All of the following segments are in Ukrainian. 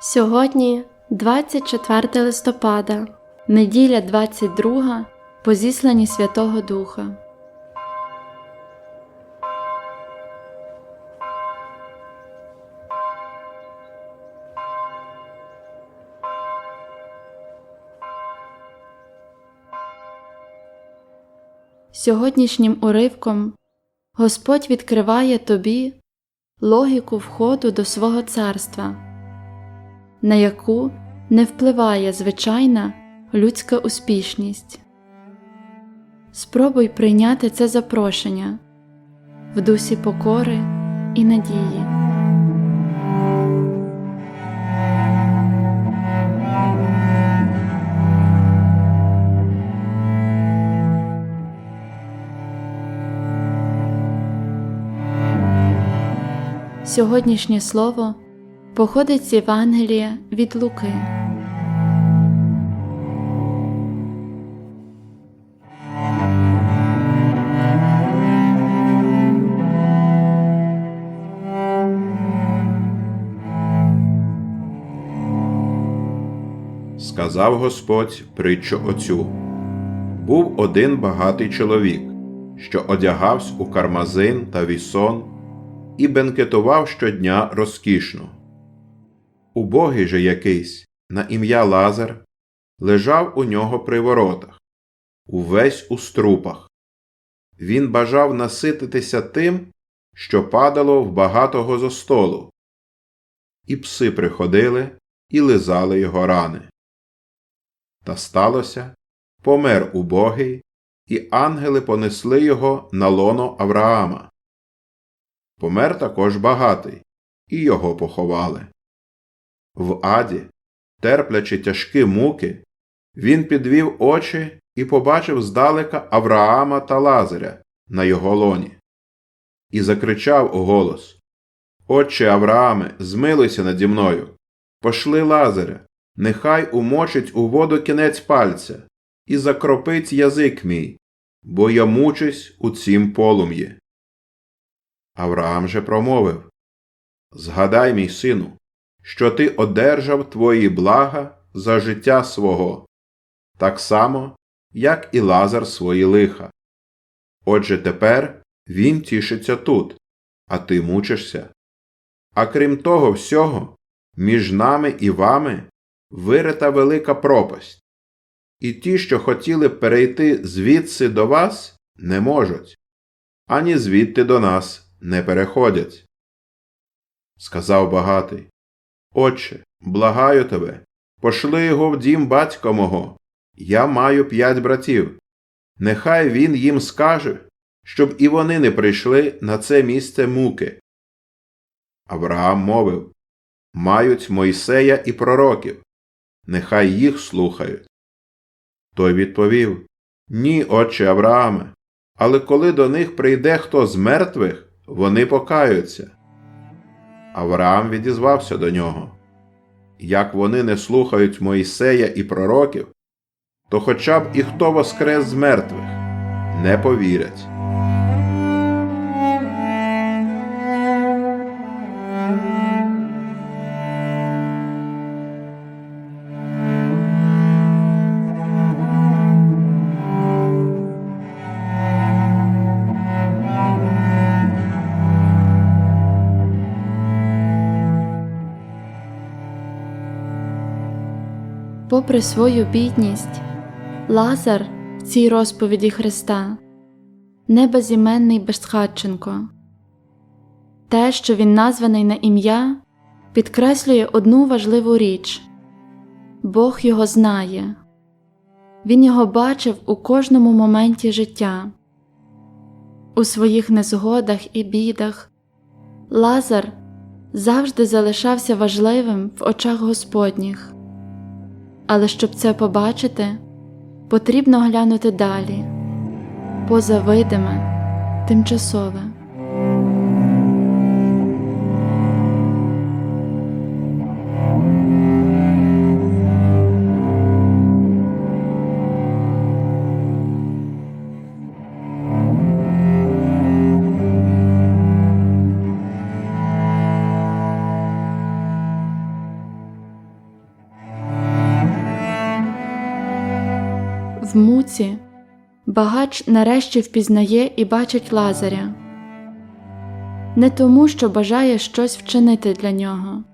Сьогодні 24 листопада, неділя 22 по зісланні Святого Духа. Сьогоднішнім уривком Господь відкриває тобі логіку входу до свого царства, на яку не впливає звичайна людська успішність. Спробуй прийняти це запрошення в дусі покори і надії. Сьогоднішнє слово походить з Євангелія від Луки. Сказав Господь притчу оцю. Був один багатий чоловік, що одягався у кармазин та вісон і бенкетував щодня розкішно. Убогий же якийсь, на ім'я Лазар, лежав у нього при воротах, увесь у струпах. Він бажав насититися тим, що падало в багатого зо столу. І пси приходили і лизали його рани. Та сталося, помер убогий, і ангели понесли його на лоно Авраама. Помер також багатий, і його поховали. В аді, терплячи тяжкі муки, він підвів очі і побачив здалека Авраама та Лазаря на його лоні. І закричав у голос Отче Аврааме, змилуйся наді мною, пошли Лазаря, нехай умочить у воду кінець пальця і закропить язик мій, бо я мучусь у цім полум'ї. Авраам же промовив Згадай, мій сину, що ти одержав твої блага за життя свого, так само, як і Лазар свої лиха. Отже тепер він тішиться тут, а ти мучишся. А крім того всього, між нами і вами вирита велика пропасть, і ті, що хотіли перейти звідси до вас, не можуть, ані звідти до нас не переходять. Сказав багатий Отче, благаю тебе, пошли його в дім батька мого. Я маю п'ять братів. Нехай він їм скаже, щоб і вони не прийшли на це місце муки. Авраам мовив Мають Мойсея і пророків, нехай їх слухають. Той відповів Ні, отче Аврааме, але коли до них прийде хто з мертвих, вони покаються. Авраам відізвався до нього Як вони не слухають Моїсея і пророків, то хоча б і хто воскрес з мертвих, не повірять. Попри свою бідність, Лазар в цій розповіді Христа не безіменний безхатченко. Те, що він названий на ім'я, підкреслює одну важливу річ Бог його знає, Він його бачив у кожному моменті життя, у своїх незгодах і бідах. Лазар завжди залишався важливим в очах Господніх. Але щоб це побачити, потрібно глянути далі, поза видиме, тимчасове. В муці, багач нарешті впізнає і бачить Лазаря. Не тому, що бажає щось вчинити для нього,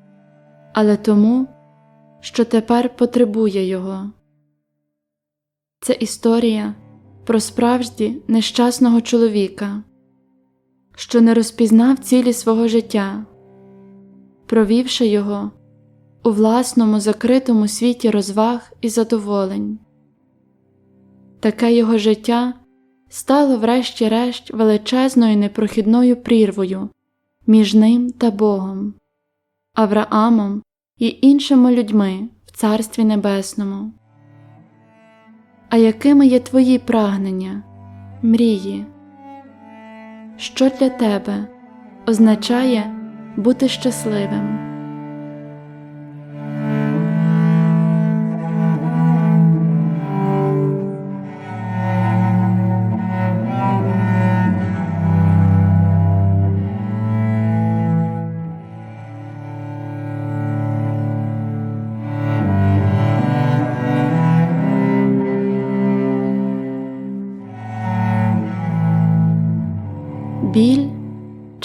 але тому, що тепер потребує його. Це історія про справді нещасного чоловіка, що не розпізнав цілі свого життя, провівши його у власному закритому світі розваг і задоволень. Таке його життя стало врешті-решт величезною непрохідною прірвою між ним та Богом, Авраамом і іншими людьми в Царстві Небесному. А якими є твої прагнення, мрії? Що для тебе означає бути щасливим?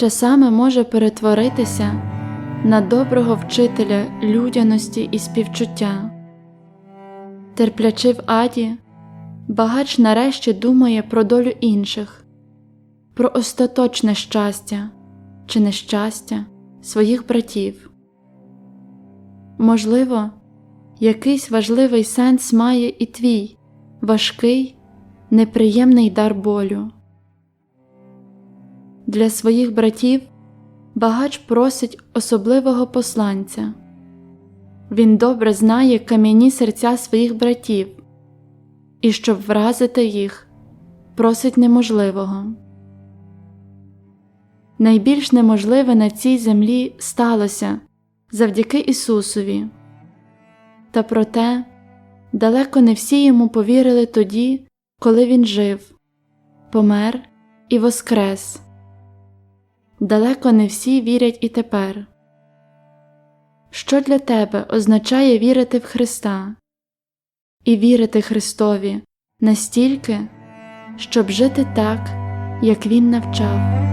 Часами може перетворитися на доброго вчителя людяності і співчуття. Терплячи в аді, багач нарешті думає про долю інших, про остаточне щастя чи нещастя своїх братів. Можливо, якийсь важливий сенс має і твій важкий, неприємний дар болю. Для своїх братів багач просить особливого посланця. Він добре знає кам'яні серця своїх братів, і щоб вразити їх, просить неможливого. Найбільш неможливе на цій землі сталося завдяки Ісусові. Та проте далеко не всі йому повірили тоді, коли Він жив, помер і воскрес далеко не всі вірять і тепер. Що для тебе означає вірити в Христа і вірити Христові настільки, щоб жити так, як Він навчав?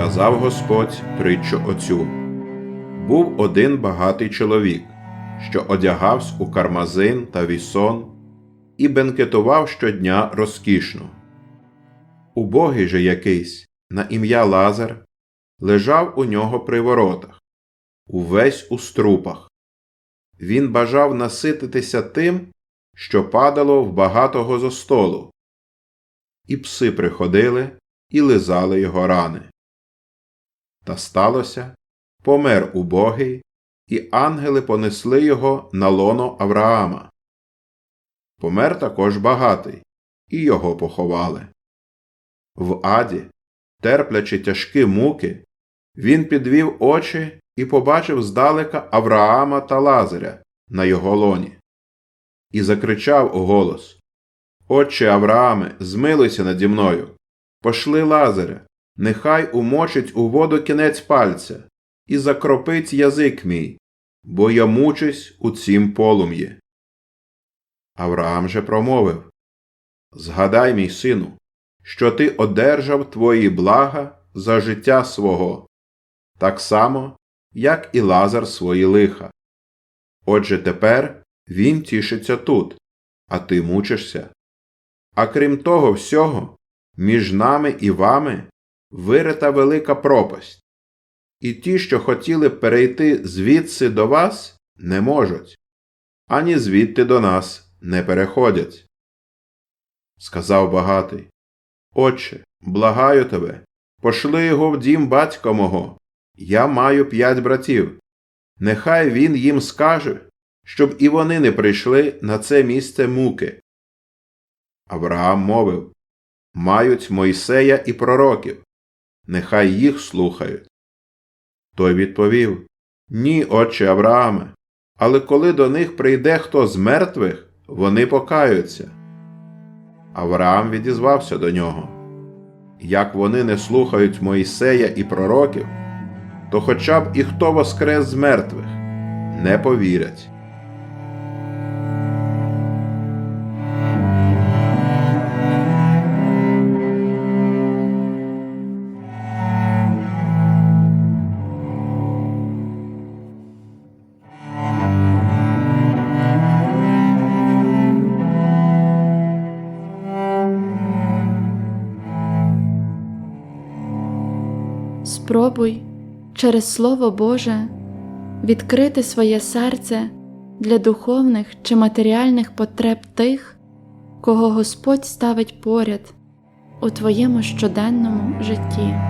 Сказав Господь притчу оцю. Був один багатий чоловік, що одягався у кармазин та вісон і бенкетував щодня розкішно. Убогий же якийсь, на ім'я Лазар, лежав у нього при воротах, увесь у струпах. Він бажав насититися тим, що падало в багатого зо столу. І пси приходили і лизали його рани. Та сталося, помер убогий, і ангели понесли його на лоно Авраама. Помер також багатий, і його поховали. В аді, терплячи тяжкі муки, він підвів очі і побачив здалека Авраама та Лазаря на його лоні. І закричав у голос Отче Аврааме, змилуйся наді мною, пошли Лазаря, нехай умочить у воду кінець пальця і закропить язик мій, бо я мучусь у цім полум'ї. Авраам же промовив Згадай, мій сину, що ти одержав твої блага за життя свого, так само, як і Лазар свої лиха. Отже тепер він тішиться тут, а ти мучишся. А крім того всього, між нами і вами вирита велика пропасть, і ті, що хотіли перейти звідси до вас, не можуть, ані звідти до нас не переходять. Сказав багатий Отче, благаю тебе, пошли його в дім батька мого. Я маю п'ять братів. Нехай він їм скаже, щоб і вони не прийшли на це місце муки. Авраам мовив Мають Мойсея і пророків, нехай їх слухають. Той відповів Ні, отче Аврааме, але коли до них прийде хто з мертвих, вони покаються. Авраам відізвався до нього. Як вони не слухають Моїсея і пророків, то хоча б і хто воскрес з мертвих, не повірять. Спробуй через Слово Боже відкрити своє серце для духовних чи матеріальних потреб тих, кого Господь ставить поряд у твоєму щоденному житті.